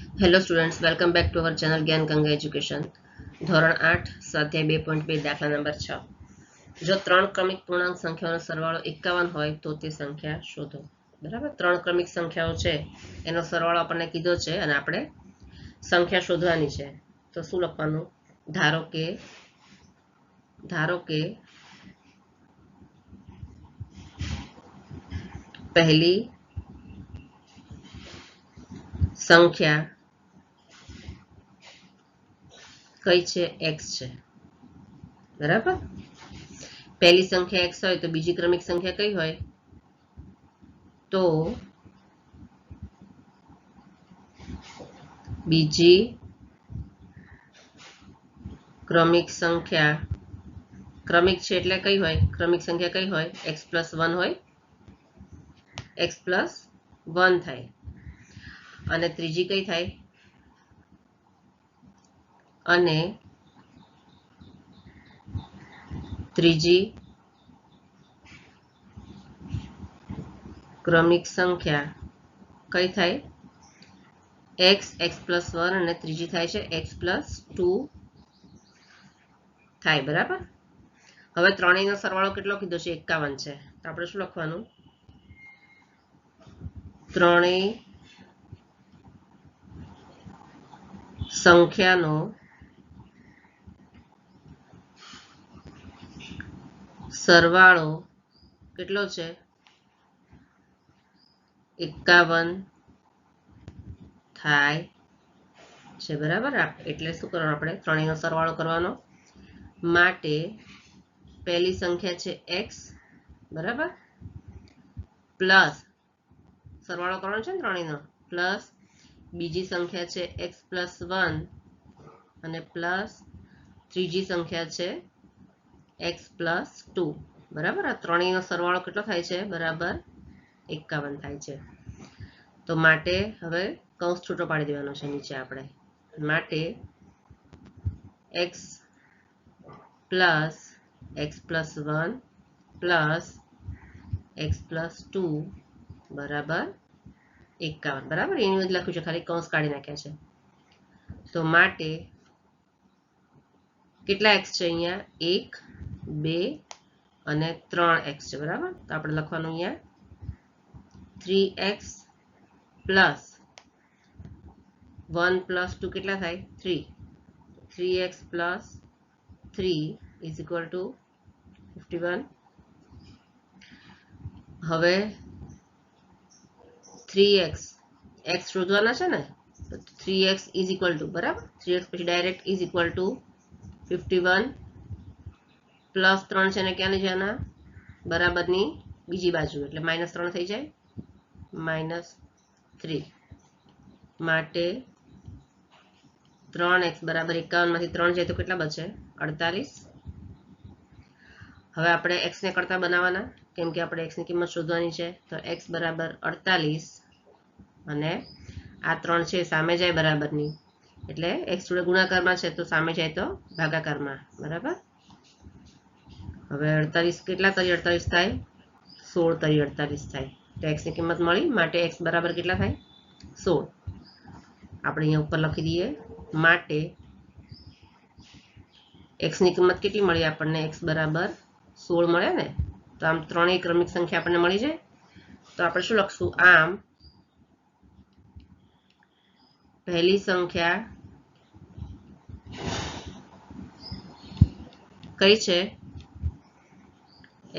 Hello students welcome back to our channel Gyan Ganga education ધોરણ આઠ, સ્વાધ્યાય બે પોઈન્ટ બે, દાખલા નંબર છ. જો ત્રણ ક્રમિક પૂર્ણાંક સંખ્યાઓનો સરવાળો એકાવન હોય, તો તે સંખ્યા શોધો. બરાબર? ત્રણ ક્રમિક સંખ્યાઓ છે, એનો સરવાળો આપણને કીધો છે અને આપણે સંખ્યા શોધવાની છે. તો શું લખવાનું? ધારો કે ધારો કે પહેલી સંખ્યા કઈ છે? X છે. બરાબર? પહેલી સંખ્યા x હોય તો બીજી ક્રમિક સંખ્યા કઈ હોય? તો બીજી ક્રમિક સંખ્યા ક્રમિક છે એટલે કઈ હોય? ક્રમિક સંખ્યા કઈ હોય? X પ્લસ વન હોય. X પ્લસ વન થાય. અને ત્રીજી કઈ થાય? અને ત્રીજી ક્રમિક સંખ્યા કઈ થાય? X x પ્લસ વન અને ત્રીજી થાય છે x પ્લસ ટુ થાય, બરાબર? હવે ત્રણેયનો સરવાળો કેટલો કીધો છે? એકાવન છે. તો આપણે શું લખવાનું? ત્રણેય સંખ્યાનો સરવાળો કેટલો છે? એકાવન થાય છે, બરાબર? એટલે શું કરવાનું આપણે? ત્રણેયનો સરવાળો કરવાનો. માટે પહેલી સંખ્યા છે એક્સ, બરાબર? પ્લસ, સરવાળો કરવાનો છે ને ત્રણેયનો? પ્લસ બીજી સંખ્યા છે એક્સ પ્લસ વન અને પ્લસ ત્રીજી સંખ્યા છે એક્સ પ્લસ ટુ બરાબર? આ ત્રણેયનો સરવાળો કેટલો થાય છે? બરાબર એકાવન થાય છે. તો માટે હવે કૌંસ છૂટો પાડી દેવાનો છે નીચે આપણે. માટે X plus X plus one plus X plus two બરાબર? એકાવન. બરાબર? એની જ લખ્યું છે ખાલી કૌંસ કાઢી નાખ્યા છે. તો માટે કેટલા એક્સ છે અહીંયા? એક, બે અને ત્રણ એક્સ છે, બરાબર? તો આપણે લખવાનું અહીંયા three X plus one plus two કેટલા થાય? Three three X plus three is equal to fifty one હવે થ્રી એક્સ એક્સ શોધવાના છે ને, તો three X is equal to બરાબર? થ્રી એક્સ પછી direct is equal to fifty one plus ત્રણ છે ને ક્યાં લઈ જવાના બરાબરની બીજી બાજુ, એટલે માઇનસ ત્રણ થઈ જાય. માઇનસ થ્રી માટે ત્રણ એક્સ બરાબર એકાવનમાંથી ત્રણ જાય તો કેટલા બચે? અડતાલીસ. હવે આપણે એક્સને કરતા બનાવવાના, કેમ કે આપણે એક્સની કિંમત શોધવાની છે, તો એક્સ બરાબર અડતાલીસ અને આ ત્રણ છે સામે જાય બરાબરની. એટલે એક્સ જોડે ગુણાકારમાં છે તો સામે જાય તો ભાગાકારમાં. બરાબર? હવે અડતાલીસ, કેટલા તરી અડતાલીસ થાય? સોળ તરી અડતાલીસ થાય. તો એક્સની કિંમત મળી. માટે એક્સ બરાબર કેટલા થાય? સોળ. આપણે અહીંયા ઉપર લખી દઈએ. માટે એક્સની કિંમત કેટલી મળી આપણને? એક્સ બરાબર સોળ મળે ને? તો આમ ત્રણેય ક્રમિક સંખ્યા આપણને મળી જાય. તો આપણે શું લખશું? આમ પહેલી સંખ્યા કઈ છે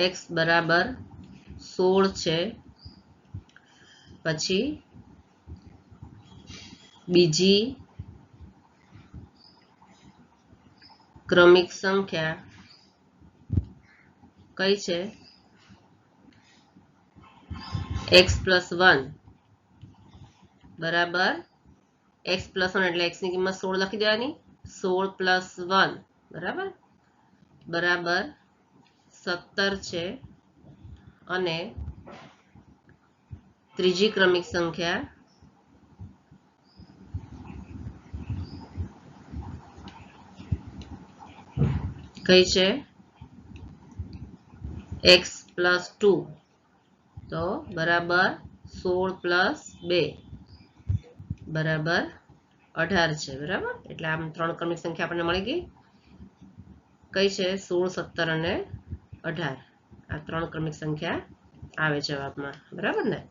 x બરાબર સોળ છે પછી બીજી ક્રમિક સંખ્યા કઈ છે એક્સ પ્લસ વન બરાબર એક્સ પ્લસ વન એટલે એક્સની કિંમત સોળ લખી દેવાની. સોળ પ્લસ વન બરાબર? બરાબર સત્તર છે. અને ત્રીજી ક્રમિક સંખ્યા કઈ છે? એક્સ પ્લસ ટુ તો બરાબર સોળ પ્લસ બે. બરાબર. અઢાર છે, બરાબર? એટલે આમ ત્રણ ક્રમિક સંખ્યા આપણને મળી ગઈ. કઈ છે? સોળ, સત્તર અને અઢાર. આ ત્રણ ક્રમિક સંખ્યા આવે જવાબમાં. બરાબર ને?